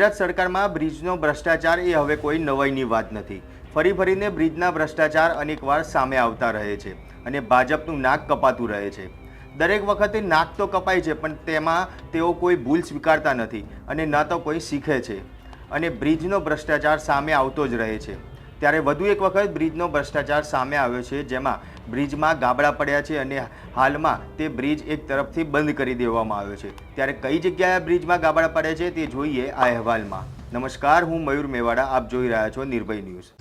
ગુજરાત સરકારમાં બ્રિજનો ભ્રષ્ટાચાર એ હવે કોઈ નવાઈની વાત નથી. ફરી ફરીને બ્રિજના ભ્રષ્ટાચાર અનેકવાર સામે આવતા રહે છે અને ભાજપનું નાક કપાતું રહે છે. દરેક વખતે નાક તો કપાય છે, પણ તેમાં તેઓ કોઈ ભૂલ સ્વીકારતા નથી અને ન તો કોઈ શીખે છે. અને બ્રિજનો ભ્રષ્ટાચાર સામે આવતો જ રહે છે. ત્યારે વધુ એક વખત બ્રિજનો ભ્રષ્ટાચાર સામે આવ્યો છે, જેમાં બ્રિજમાં ગાબડા પડ્યા છે અને હાલમાં તે બ્રિજ એક તરફથી બંધ કરી દેવામાં આવ્યો છે. ત્યારે કઈ જગ્યાએ બ્રિજમાં ગાબડા પડ્યા છે તે જોઈએ આ અહેવાલમાં. નમસ્કાર, હું મયુર મેવાડા, આપ જોઈ રહ્યા છો Nirbhay news.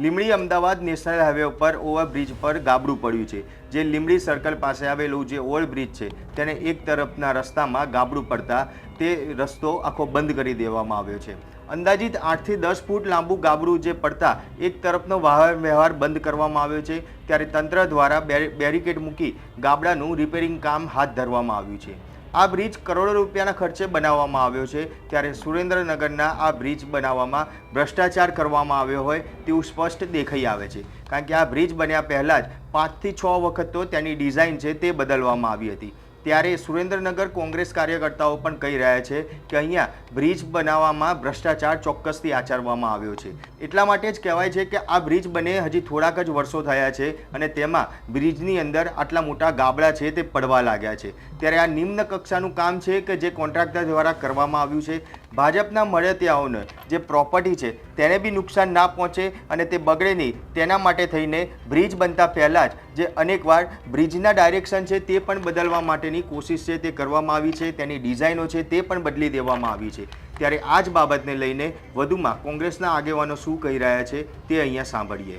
Limbdi Ahmedabad national highway ઉપર ઓવરબ્રિજ પર ગાબડું પડ્યું છે. જે લીમડી સર્કલ પાસે આવેલું જે ઓવરબ્રિજ છે, તેને એક તરફના રસ્તામાં ગાબડું પડતા તે રસ્તો આખો બંધ કરી દેવામાં આવ્યો છે. અંદાજિત આઠથી દસ ફૂટ લાંબુ ગાબડું જે પડતા એક તરફનો વાહન વ્યવહાર બંધ કરવામાં આવ્યો છે, ત્યારે તંત્ર દ્વારા બેરી- બેરિકેડ મૂકી ગાબડાનું રિપેરિંગ કામ હાથ ધરવામાં આવ્યું છે. આ બ્રિજ કરોડો રૂપિયાના ખર્ચે બનાવવામાં આવ્યો છે, ત્યારે સુરેન્દ્રનગરના આ બ્રિજ બનાવવામાં ભ્રષ્ટાચાર કરવામાં આવ્યો હોય તેવું સ્પષ્ટ દેખાઈ આવે છે, કારણ કે આ બ્રિજ બન્યા પહેલાં જ પાંચથી છ વખત તો તેની ડિઝાઇન છે તે બદલવામાં આવી હતી. ત્યારે સુરેન્દ્રનગર કોંગ્રેસ કાર્યકર્તાઓ પણ કહી રહ્યા છે કે અહીંયા બ્રિજ બનાવવામાં ભ્રષ્ટાચાર ચોક્કસથી આચરવામાં આવ્યો છે. એટલા માટે જ કહેવાય છે કે આ બ્રિજ બને હજી થોડાક જ વર્ષો થયા છે અને તેમાં બ્રિજની અંદર આટલા મોટા ગાબડા છે તે પડવા લાગ્યા છે. ત્યારે આ નિમ્ન કક્ષાનું કામ છે કે જે કોન્ટ્રાક્ટર દ્વારા કરવામાં આવ્યું છે. ભાજપના મળતિયાઓને જે પ્રોપર્ટી છે તેને બી નુકસાન ના પહોંચે અને તે બગડે નહીં. તેના માટે થઈને બ્રિજ બનતા પહેલાં જ જે અનેકવાર બ્રિજના ડાયરેક્શન છે તે પણ બદલવા માટેની કોશિશ છે તે કરવામાં આવી છે. તેની ડિઝાઇનો છે તે પણ બદલી દેવામાં આવી છે. ત્યારે આ જ બાબતને લઈને વધુમાં કોંગ્રેસના આગેવાનો શું કહી રહ્યા છે તે અહીંયા સાંભળીએ.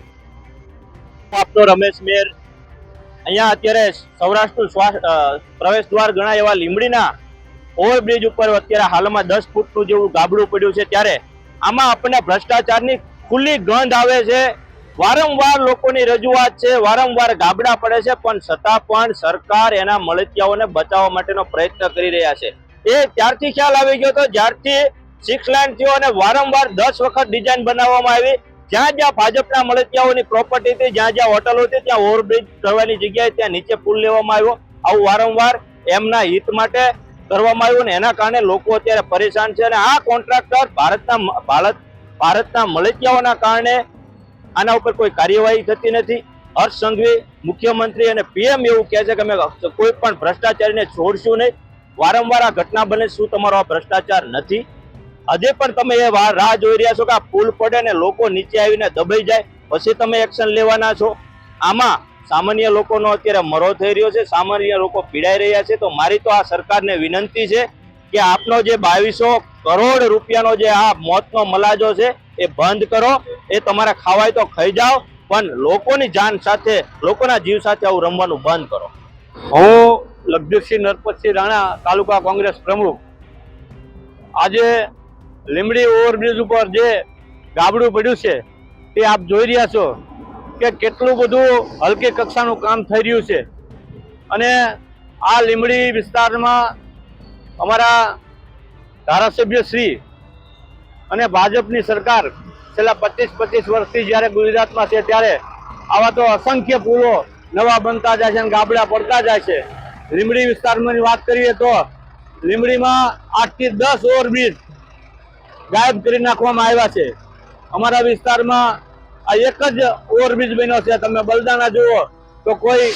રમેશ મેર. અહીંયા અત્યારે સૌરાષ્ટ્રનું પ્રવેશ દ્વાર ગણાય એવા લીમડીના ઓવરબ્રિજ ઉપર અત્યારે હાલમાં દસ ફૂટનું જેવું ગાબડું પડ્યું છે. ત્યારે આમાં આપણને ભ્રષ્ટાચારની ખુલ્લી ગંધ આવે છે. વારંવાર લોકોની રજૂઆત છે. વારંવાર ગાબડા પડે છે. પણ છતાં પણ સરકાર એના મળતિયાઓને બચાવવા માટેનો પ્રયત્ન કરી રહ્યા છે. એ ત્યારથી ખ્યાલ આવી ગયો હતો. જ્યારથી સિક્સ લાઇન થયો અને વારંવાર દસ વખત ડિઝાઇન બનાવવામાં આવી. જ્યાં જ્યાં ભાજપના મળતિયાઓની પ્રોપર્ટી હતી, જ્યાં જ્યાં હોટલો હતી, ત્યાં ઓવરબ્રિજ કરવાની જગ્યાએ ત્યાં નીચે પુલ લેવામાં આવ્યો. આવું વારંવાર એમના હિત માટે કરવામાં આવ્યું ને એના કારણે લોકો અત્યારે પરેશાન છે અને આ કોન્ટ્રાક્ટર ભારતના ભારત, ભારતના મળતિયાઓના કારણે આના ઉપર કોઈ કાર્યવાહી થતી નથી. હર્ષ સંઘવી મુખ્યમંત્રી અને પીએમ એવું કહે છે કે અમે કોઈ પણ ભ્રષ્ટાચારીને છોડશું નહીં. વારંવાર આ ઘટના બને શું તમારો આ ભ્રષ્ટાચાર નથી? આજે પણ તમે એ રાહ જોઈ રહ્યા છો કે આ પુલ પડે ને લોકો નીચે આવીને દબાઈ જાય, પછી તમે એક્શન લેવાના છો? આમાં સામાન્ય લોકોનો અત્યારે મરો થઈ રહ્યો છે, સામાન્ય લોકો પીડાઈ રહ્યા છે, તો મારી તો આ સરકારને વિનંતી છે કે આપનો જે બાવીસો કરોડ રૂપિયાનો જે આ મોતનો મલાજો છે, એ બંધ કરો, એ તમારે ખાવાય તો ખાઈ જાઓ, પણ લોકોની જાન સાથે, લોકોના જીવ સાથે આવું રમવાનું બંધ કરો. હું લગદીરસિંહ નરપતસિંહ રાણા, તાલુકા કોંગ્રેસ પ્રમુખ. આજે લીમડી ઓવરબ્રિજ ઉપર જે ગાબડું પડ્યું છે, તે આપ જોઈ રહ્યા છો કે કેટલું બધું હલકી કક્ષાનું કામ થઈ રહ્યું છે. અને આ લીમડી વિસ્તારમાં અમારા ધારાસભ્ય શ્રી અને ભાજપની સરકાર છેલ્લા પચીસ પચીસ વર્ષથી જ્યારે ગુજરાતમાં છે, ત્યારે આવા તો અસંખ્ય પુલો નવા બનતા જાય છે અને ગાબડા પડતા જાય છે. લીમડી વિસ્તારની વાત કરીએ તો લીમડીમાં આઠથી દસ ઓવરબ્રિજ ગાયબ કરી નાખવામાં આવ્યા છે. અમારા વિસ્તારમાં આ એક જ ઓવરબ્રિજ બન્યો છે. તમે બલદાના જુઓ તો કોઈ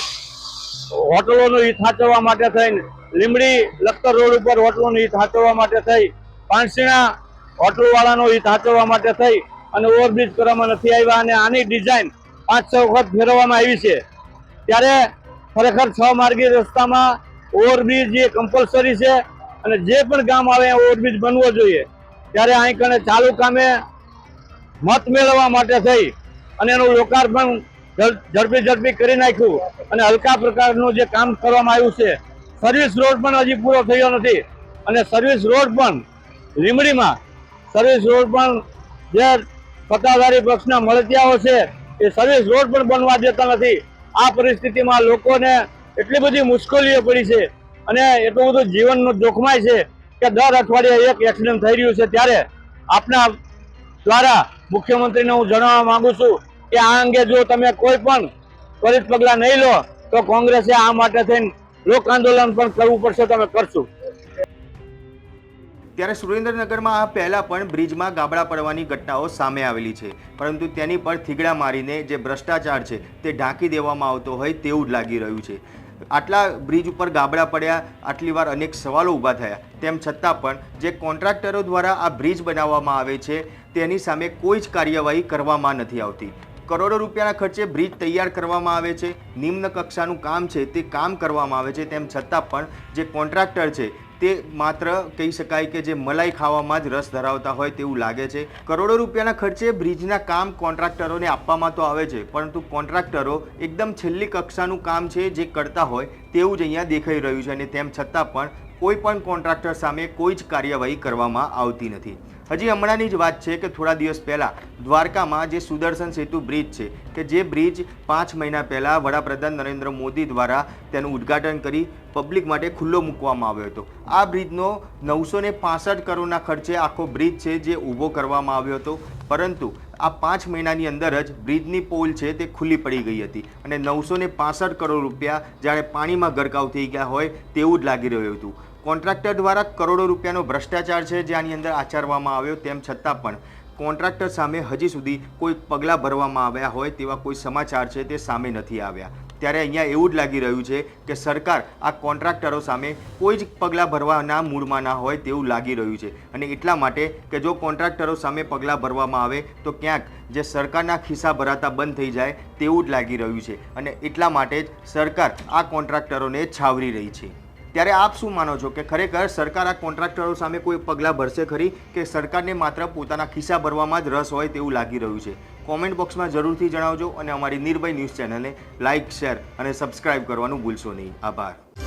હોટલોનું હિત સાચવવા માટે થઈને લીમડી લખતર રોડ ઉપર હોટલોનું હિત સાચવવા માટે થઈ, પાનસીણા હોટલ વાળાનો હિત સાચવવા માટે થઈ અને ઓવરબ્રિજ કરવામાં નથી આવ્યા અને આની ડિઝાઇન પાંચ છ વખત ફેરવવામાં આવી છે. ત્યારે ખરેખર છ માર્ગી રસ્તામાં ઓવરબ્રિજ એ કમ્પલસરી છે અને જે પણ ગામ આવે ઓવરબ્રિજ બનવો જોઈએ. ત્યારે અહીં કણે ચાલુ કામે મત મેળવવા માટે થઈ અને એનું લોકાર્પણ ઝડપી ઝડપી કરી નાખ્યું અને હલકા પ્રકારનું જે કામ કરવામાં આવ્યું છે સર્વિસ રોડ પણ હજી પૂરો થયો નથી અને સર્વિસ રોડ પણ લીમડીમાં સર્વિસ રોડ પણ જે સત્તાધારી પક્ષના મળતિયાઓ છે એ સર્વિસ રોડ પણ બનવા દેતા નથી. આ પરિસ્થિતિમાં લોકોને એટલી બધી મુશ્કેલીઓ પડી છે અને એટલું બધું જીવનનું જોખમાય છે કે દર અઠવાડિયે એક એક્સિડન્ટ થઈ રહ્યું છે ત્યારે આપના દ્વારા મુખ્યમંત્રીને હું જણાવવા માંગુ છું કે આ અંગે જો તમે કોઈ પણ ત્વરિત પગલાં નહીં લો તો કોંગ્રેસે આ માટે થઈને લોક આંદોલન પણ કરવું પડશે, તમે કરશું. ત્યારે સુરેન્દ્રનગરમાં આ પહેલાં પણ બ્રિજમાં ગાબડા પડવાની ઘટનાઓ સામે આવેલી છે. પરંતુ તેની પર થીગડા મારીને જે ભ્રષ્ટાચાર છે તે ઢાંકી દેવામાં આવતો હોય તેવું જ લાગી રહ્યું છે. આટલા બ્રિજ ઉપર ગાબડા પડ્યા, આટલી વાર અનેક સવાલો ઊભા થયા. તેમ છતાં પણ જે કોન્ટ્રાક્ટરો દ્વારા આ બ્રિજ બનાવવામાં આવે છે, તેની સામે કોઈ જ કાર્યવાહી કરવામાં નથી આવતી. કરોડો રૂપિયાના ખર્ચે બ્રિજ તૈયાર કરવામાં આવે છે, નિમ્ન કક્ષાનું કામ છે તે કામ કરવામાં આવે છે, તેમ છતાં પણ જે કોન્ટ્રાક્ટર છે તે માત્ર કહી શકાય કે જે મલાઈ ખાવામાં જ રસ ધરાવતા હોય તેવું લાગે છે. કરોડો રૂપિયાના ખર્ચે બ્રિજના કામ કોન્ટ્રાક્ટરોને આપવામાં તો આવે છે, પરંતુ કોન્ટ્રાક્ટરો એકદમ છેલ્લી કક્ષાનું કામ છે જે કરતા હોય તેવું જ અહીંયા દેખાઈ રહ્યું છે અને તેમ છતાં પણ કોઈ પણ કોન્ટ્રાક્ટર સામે કોઈ જ કાર્યવાહી કરવામાં આવતી નથી. હજી હમણાંની જ વાત છે કે થોડા દિવસ પહેલાં દ્વારકામાં જે સુદર્શન સેતુ બ્રિજ છે કે જે બ્રિજ પાંચ મહિના પહેલાં વડાપ્રધાન નરેન્દ્ર મોદી દ્વારા તેનું ઉદ્ઘાટન કરી પબ્લિક માટે ખુલ્લો મૂકવામાં આવ્યો હતો. આ બ્રિજનો નવસો ને પાસઠ કરોડના ખર્ચે આખો બ્રિજ છે જે ઊભો કરવામાં આવ્યો હતો. પરંતુ આ પાંચ મહિનાની અંદર જ બ્રિજની પોલ છે તે ખુલ્લી પડી ગઈ હતી અને નવસો ને પાસઠ કરોડ રૂપિયા જાણે પાણીમાં ગરકાવ થઈ ગયા હોય તેવું જ લાગી રહ્યું હતું. કોન્ટ્રાક્ટર દ્વારા કરોડો રૂપિયાનો ભ્રષ્ટાચાર છે જે આની અંદર આચરવામાં આવ્યો તેમ છતાં પણ કોન્ટ્રાક્ટર સામે હજી સુધી કોઈ પગલાં ભરવામાં આવ્યા હોય તેવા કોઈ સમાચાર છે તે સામે નથી આવ્યા. ત્યારે અહીંયા એવું જ લાગી રહ્યું છે કે સરકાર આ કોન્ટ્રાક્ટરો સામે કોઈ જ પગલાં ભરવાના મૂળમાં ના હોય તેવું લાગી રહ્યું છે. અને એટલા માટે કે જો કોન્ટ્રાક્ટરો સામે પગલાં ભરવામાં આવે તો ક્યાંક જે સરકારના ખિસ્સા ભરાતા બંધ થઈ જાય તેવું જ લાગી રહ્યું છે. અને એટલા માટે જ સરકાર આ કોન્ટ્રાક્ટરોને છાવરી રહી છે. ત્યારે આપ શું માનો છો કે ખરેખર સરકાર આ કોન્ટ્રાક્ટરો સામે કોઈ પગલાં ભરશે ખરી? કે સરકારને માત્ર પોતાના ખિસ્સા ભરવામાં જ રસ હોય તેવું લાગી રહ્યું છે? કોમેન્ટ બોક્સમાં જરૂરથી જણાવજો અને અમારી નિર્ભય ન્યૂઝ ચેનલને લાઇક શેર અને સબસ્ક્રાઇબ કરવાનું ભૂલશો નહીં. આભાર.